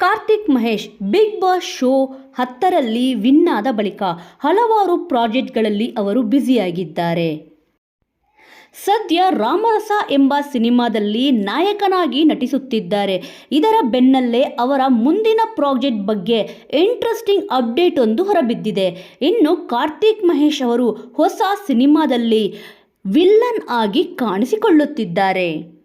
Karthik Mahesh big boss show ಹತ್ತರಲ್ಲಿ win ಆದ ಬಳಿಕ ಹಲವಾರು ಪ್ರಾಜೆಕ್ಟ್ಗಳಲ್ಲಿ ಅವರು ಬ್ಯುಸಿಯಾಗಿದ್ದಾರೆ. ಸದ್ಯ ರಾಮರಸ ಎಂಬ ಸಿನಿಮಾದಲ್ಲಿ ನಾಯಕನಾಗಿ ನಟಿಸುತ್ತಿದ್ದಾರೆ. ಇದರ ಬೆನ್ನಲ್ಲೇ ಅವರ ಮುಂದಿನ ಪ್ರಾಜೆಕ್ಟ್ ಬಗ್ಗೆ ಇಂಟ್ರೆಸ್ಟಿಂಗ್ ಅಪ್ಡೇಟ್ ಒಂದು ಹೊರಬಿದ್ದಿದೆ. ಇನ್ನು ಕಾರ್ತಿಕ್ ಮಹೇಶ್ ಅವರು ಹೊಸ ಸಿನಿಮಾದಲ್ಲಿ ವಿಲ್ಲನ್ ಆಗಿ ಕಾಣಿಸಿಕೊಳ್ಳುತ್ತಿದ್ದಾರೆ.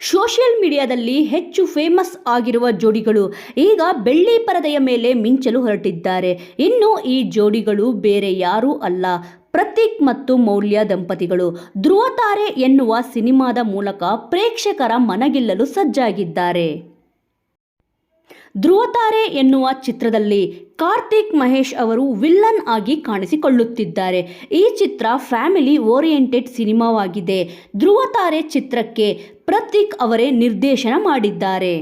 ಸೋಷಿಯಲ್ ಮೀಡಿಯಾದಲ್ಲಿ ಹೆಚ್ಚು ಫೇಮಸ್ ಆಗಿರುವ ಜೋಡಿಗಳು ಈಗ ಬೆಳ್ಳಿ ಪರದೆಯ ಮೇಲೆ ಮಿಂಚಲು ಹೊರಟಿದ್ದಾರೆ. ಇನ್ನು ಈ ಜೋಡಿಗಳು ಬೇರೆ ಯಾರೂ ಅಲ್ಲ. ಪ್ರತೀಕ್ ಮತ್ತು ಮೌಲ್ಯ ದಂಪತಿಗಳು. ಧ್ರುವತಾರೆ ಎನ್ನುವ ಸಿನಿಮಾದ ಮೂಲಕ ಪ್ರೇಕ್ಷಕರ ಮನಗಿಲ್ಲಲು ಸಜ್ಜಾಗಿದ್ದಾರೆ. ಧ್ರುವತಾರೆ ಎನ್ನುವ ಚಿತ್ರದಲ್ಲಿ ಕಾರ್ತಿಕ್ ಮಹೇಶ್ ಅವರು ವಿಲ್ಲನ್ ಆಗಿ ಕಾಣಿಸಿಕೊಳ್ಳುತ್ತಿದ್ದಾರೆ. ಈ ಚಿತ್ರ ಫ್ಯಾಮಿಲಿ ಓರಿಯೆಂಟೆಡ್ ಸಿನಿಮಾವಾಗಿದೆ. ಧ್ರುವತಾರೆ ಚಿತ್ರಕ್ಕೆ ಪ್ರತೀಕ್ ಅವರೇ ನಿರ್ದೇಶನ ಮಾಡಿದ್ದಾರೆ.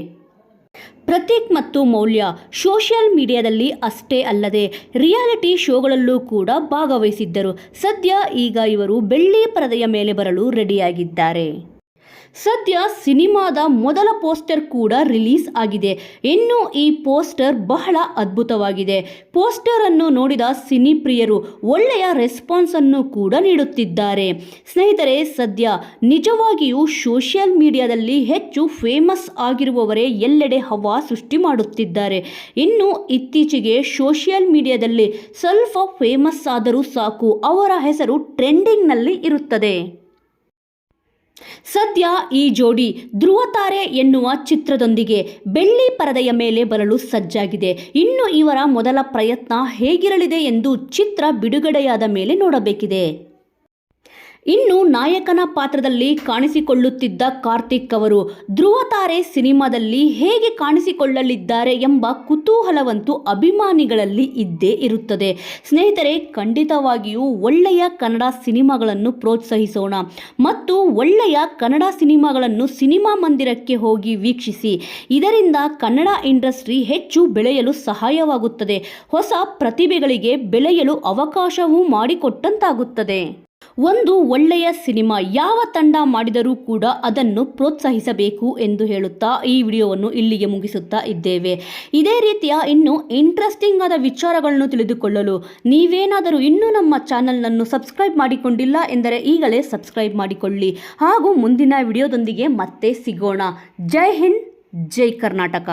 ಪ್ರತೀಕ್ ಮತ್ತು ಮೌಲ್ಯ ಸೋಷಿಯಲ್ ಮೀಡಿಯಾದಲ್ಲಿ ಅಷ್ಟೇ ಅಲ್ಲದೆ ರಿಯಾಲಿಟಿ ಶೋಗಳಲ್ಲೂ ಕೂಡ ಭಾಗವಹಿಸಿದ್ದರು. ಸದ್ಯ ಈಗ ಇವರು ಬೆಳ್ಳಿ ಪರದೆಯ ಮೇಲೆ ಬರಲು ರೆಡಿಯಾಗಿದ್ದಾರೆ. ಸದ್ಯ ಸಿನಿಮಾದ ಮೊದಲ ಪೋಸ್ಟರ್ ಕೂಡ ರಿಲೀಸ್ ಆಗಿದೆ. ಇನ್ನು ಈ ಪೋಸ್ಟರ್ ಬಹಳ ಅದ್ಭುತವಾಗಿದೆ. ಪೋಸ್ಟರ್ ಅನ್ನು ನೋಡಿದ ಸಿನಿ ಪ್ರಿಯರು ಒಳ್ಳೆಯ ರೆಸ್ಪಾನ್ಸ್ ಅನ್ನು ಕೂಡ ನೀಡುತ್ತಿದ್ದಾರೆ. ಸ್ನೇಹಿತರೆ, ಸದ್ಯ ನಿಜವಾಗಿಯೂ ಸೋಷಿಯಲ್ ಮೀಡಿಯಾದಲ್ಲಿ ಹೆಚ್ಚು ಫೇಮಸ್ ಆಗಿರುವವರೇ ಎಲ್ಲೆಡೆ ಹವಾ ಸೃಷ್ಟಿ ಮಾಡುತ್ತಿದ್ದಾರೆ. ಇನ್ನು ಇತ್ತೀಚೆಗೆ ಸೋಷಿಯಲ್ ಮೀಡಿಯಾದಲ್ಲಿ ಸ್ವಲ್ಪ ಫೇಮಸ್ ಆದರೂ ಸಾಕು ಅವರ ಹೆಸರು ಟ್ರೆಂಡಿಂಗ್ನಲ್ಲಿ ಇರುತ್ತದೆ. ಸದ್ಯ ಈ ಜೋಡಿ ಧ್ರುವತಾರೆ ಎನ್ನುವ ಚಿತ್ರದೊಂದಿಗೆ ಬೆಳ್ಳಿ ಪರದೆಯ ಮೇಲೆ ಬರಲು ಸಜ್ಜಾಗಿದೆ. ಇನ್ನು ಇವರ ಮೊದಲ ಪ್ರಯತ್ನ ಹೇಗಿರಲಿದೆ ಎಂದು ಚಿತ್ರ ಬಿಡುಗಡೆಯಾದ ಮೇಲೆ ನೋಡಬೇಕಿದೆ. ಇನ್ನು ನಾಯಕನ ಪಾತ್ರದಲ್ಲಿ ಕಾಣಿಸಿಕೊಳ್ಳುತ್ತಿದ್ದ ಕಾರ್ತಿಕ್ ಅವರು ಧ್ರುವತಾರೆ ಸಿನಿಮಾದಲ್ಲಿ ಹೇಗೆ ಕಾಣಿಸಿಕೊಳ್ಳಲಿದ್ದಾರೆ ಎಂಬ ಕುತೂಹಲವಂತೂ ಅಭಿಮಾನಿಗಳಲ್ಲಿ ಇದ್ದೇ ಇರುತ್ತದೆ. ಸ್ನೇಹಿತರೆ, ಖಂಡಿತವಾಗಿಯೂ ಒಳ್ಳೆಯ ಕನ್ನಡ ಸಿನಿಮಾಗಳನ್ನು ಪ್ರೋತ್ಸಾಹಿಸೋಣ ಮತ್ತು ಒಳ್ಳೆಯ ಕನ್ನಡ ಸಿನಿಮಾಗಳನ್ನು ಸಿನಿಮಾ ಮಂದಿರಕ್ಕೆ ಹೋಗಿ ವೀಕ್ಷಿಸಿ. ಇದರಿಂದ ಕನ್ನಡ ಇಂಡಸ್ಟ್ರಿ ಹೆಚ್ಚು ಬೆಳೆಯಲು ಸಹಾಯವಾಗುತ್ತದೆ. ಹೊಸ ಪ್ರತಿಭೆಗಳಿಗೆ ಬೆಳೆಯಲು ಅವಕಾಶವೂ ಮಾಡಿಕೊಟ್ಟಂತಾಗುತ್ತದೆ. ಒಂದು ಒಳ್ಳೆಯ ಸಿನಿಮಾ ಯಾವ ತಂಡ ಮಾಡಿದರೂ ಕೂಡ ಅದನ್ನು ಪ್ರೋತ್ಸಾಹಿಸಬೇಕು ಎಂದು ಹೇಳುತ್ತಾ ಈ ವಿಡಿಯೋವನ್ನು ಇಲ್ಲಿಗೆ ಮುಗಿಸುತ್ತಾ ಇದ್ದೇವೆ. ಇದೇ ರೀತಿಯ ಇನ್ನೂ ಇಂಟ್ರೆಸ್ಟಿಂಗ್ ಆದ ವಿಚಾರಗಳನ್ನು ತಿಳಿದುಕೊಳ್ಳಲು ನೀವೇನಾದರೂ ಇನ್ನೂ ನಮ್ಮ ಚಾನಲ್ನನ್ನು ಸಬ್ಸ್ಕ್ರೈಬ್ ಮಾಡಿಕೊಂಡಿಲ್ಲ ಎಂದರೆ ಈಗಲೇ ಸಬ್ಸ್ಕ್ರೈಬ್ ಮಾಡಿಕೊಳ್ಳಿ. ಹಾಗೂ ಮುಂದಿನ ವಿಡಿಯೋದೊಂದಿಗೆ ಮತ್ತೆ ಸಿಗೋಣ. ಜೈ ಹಿಂದ್, ಜೈ ಕರ್ನಾಟಕ.